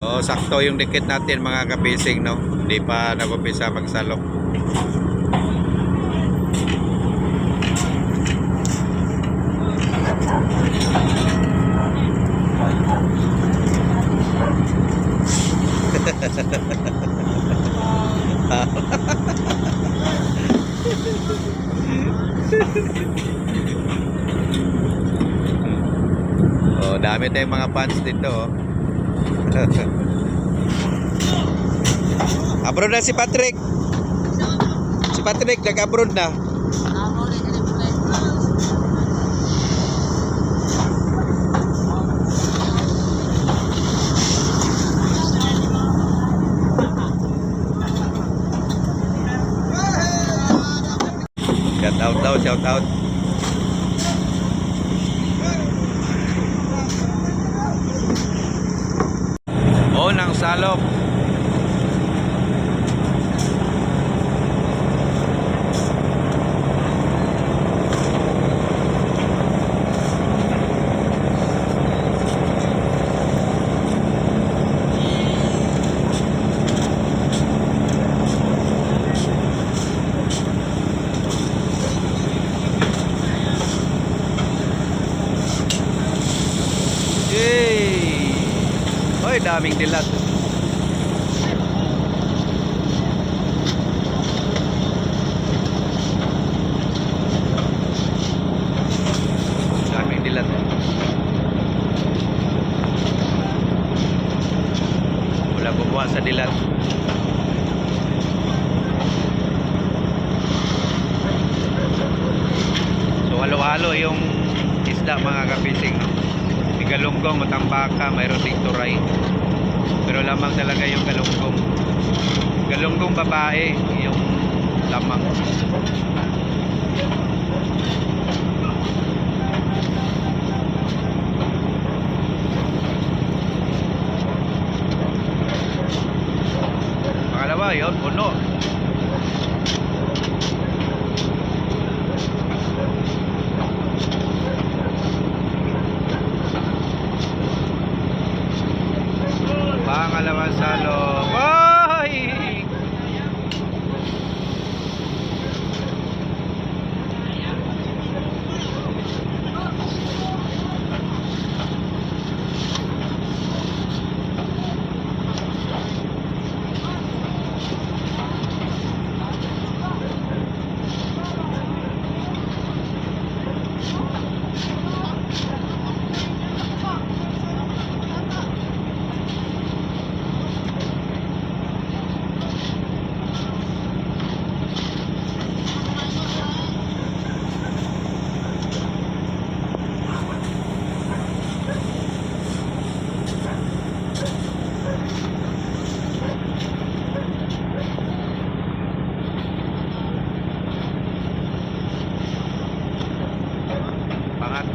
Oh, sakto yung dikit natin mga kapising, no? Hindi pa nag-umpisa magsalok. Oh, dami tayong mga fans dito, oh. abroad na si Patrick. Si Patrick nag-abroad na. Shout out shout out. Galop Daming dilat sa dilat. So halo-halo yung isda mga kapising. May galunggong, matambaka, mayroon ding turay. Pero lamang talaga yung galunggong. Galunggong babae, yung lamang.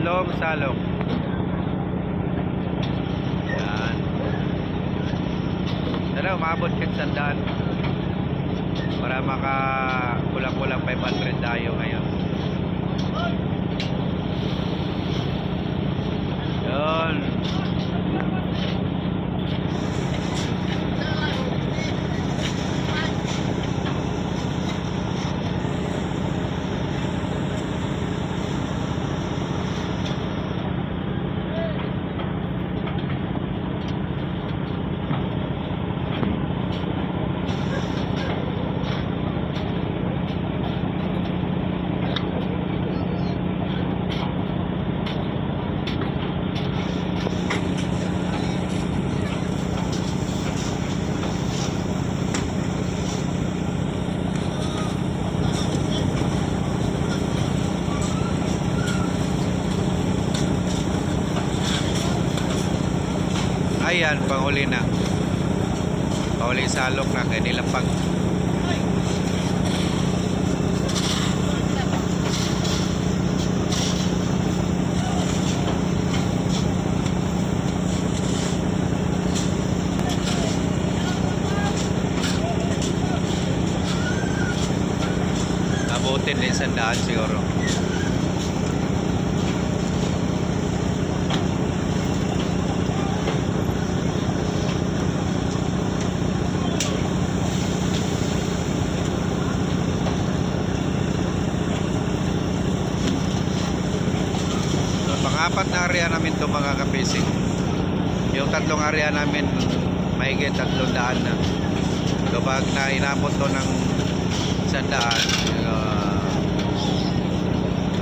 Pangatlong salong. Yan. Tara, umabot kahit sandaan. Para maka kulang-kulang 500 tayo ngayon. Yun. Ayan, panghuli na. Panghuli salok na kaya nilang pag Nabutin din sa daan siguro. Apat na area namin to mga kapising. Yung tatlong area namin, mahigit tatlong daan na. So pag na inabot to ng isang daan, uh,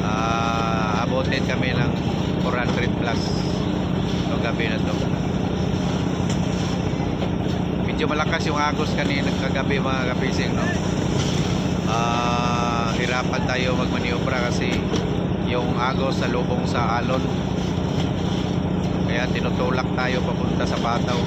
ah, abutin kami ng 400 plus no gabi na to. Medyo malakas yung agos kanina kagabi mga kapising, no? Ah, hirapan tayo magmaniobra kasi yung agos sa lubong sa alon. Kaya tinutulak tayo papunta sa Bataw.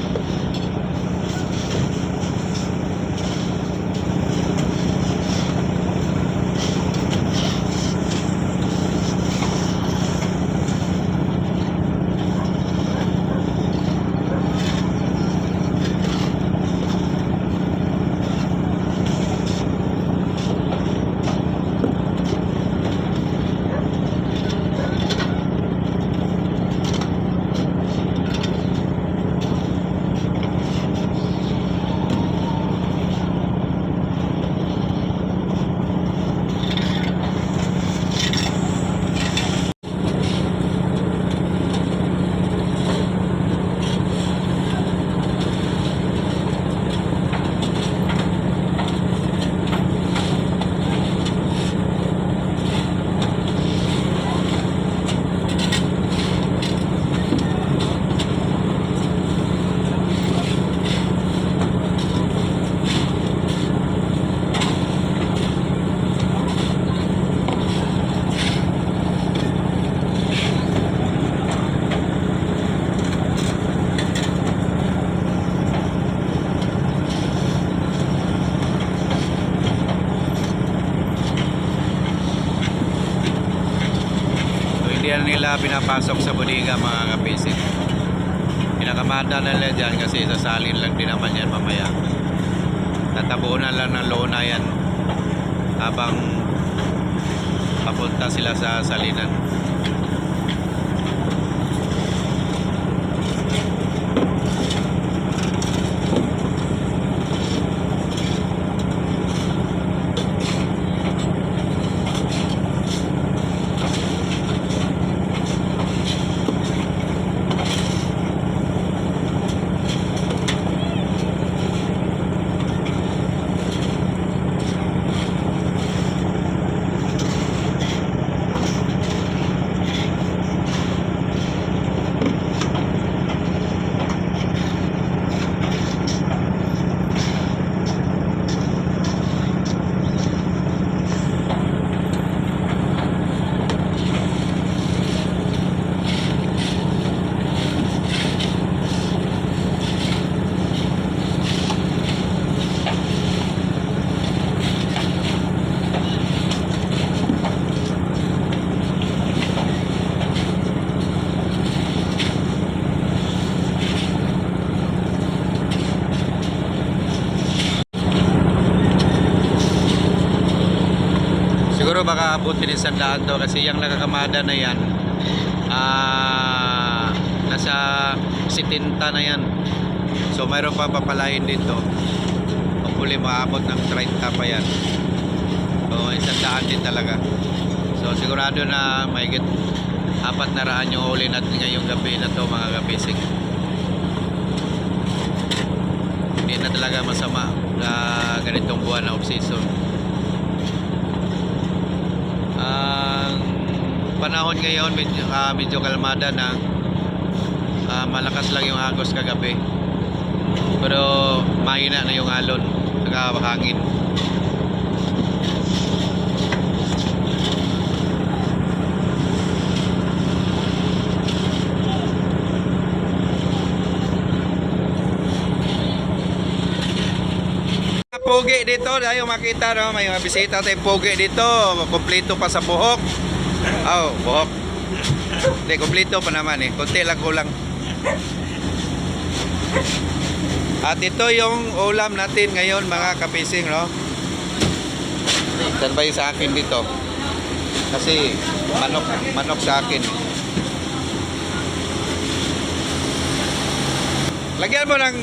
Hindi na nila pinapasok sa bodega mga kapising. Pinakamada na nila dyan kasi sasalin lang din naman yan mamaya. Tatabunan lang ng lona yan habang papunta sila sa salinan. Siguro baka abutin ng sandaan to kasi yung nakakamada na yan ah nasa 70 na yan. So mayroon pa papalain dito. Hopefully maabot ng 30 pa yan. So isang daan din talaga. So sigurado na mahigit apat na raan yung uli natin ngayong gabi na to mga kapising. Hindi na talaga masama na ganitong buwan na off-season. Ang panahon ngayon medyo, ah, medyo kalmada na. Ah, malakas lang yung agos kagabi. Pero mahina na yung alon saka hangin Pogi dito, tayo makita no, may mga bisita tayong pogi dito, kompleto pa sa buhok. Oh, buhok. Hindi, kompleto pa naman eh. Kunti lang kulang. At ito yung ulam natin ngayon mga kapising, no? Saan ba yung sa akin dito? Kasi manok, manok sa akin. Lagyan mo ng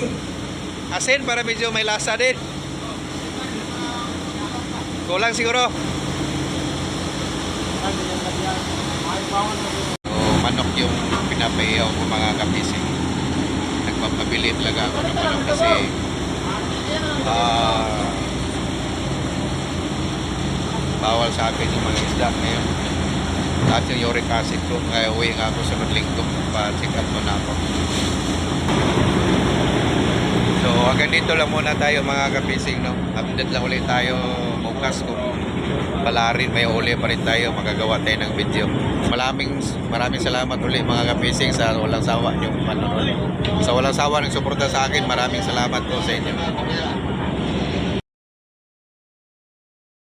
asin para medyo may lasa din. Kulang siguro. Oh, manok yung pinapayaw ko mga kapising. Nagpapabili talaga ako ng manok kasi ah bawal sa akin yung mga isda ngayon. At yung uric acid ko, kaya uwi nga ako sunod linggo, pa-check up muna ako. So hanggang dito lang muna tayo mga kapising, no? Update lang ulit tayo bukas kung rin, may uli pa rin tayo, magagawa tayo ng video. Maraming, maraming salamat ulit mga kapising sa walang sawa panonood. Sa walang sawa ng suporta sa akin, maraming salamat po sa inyo.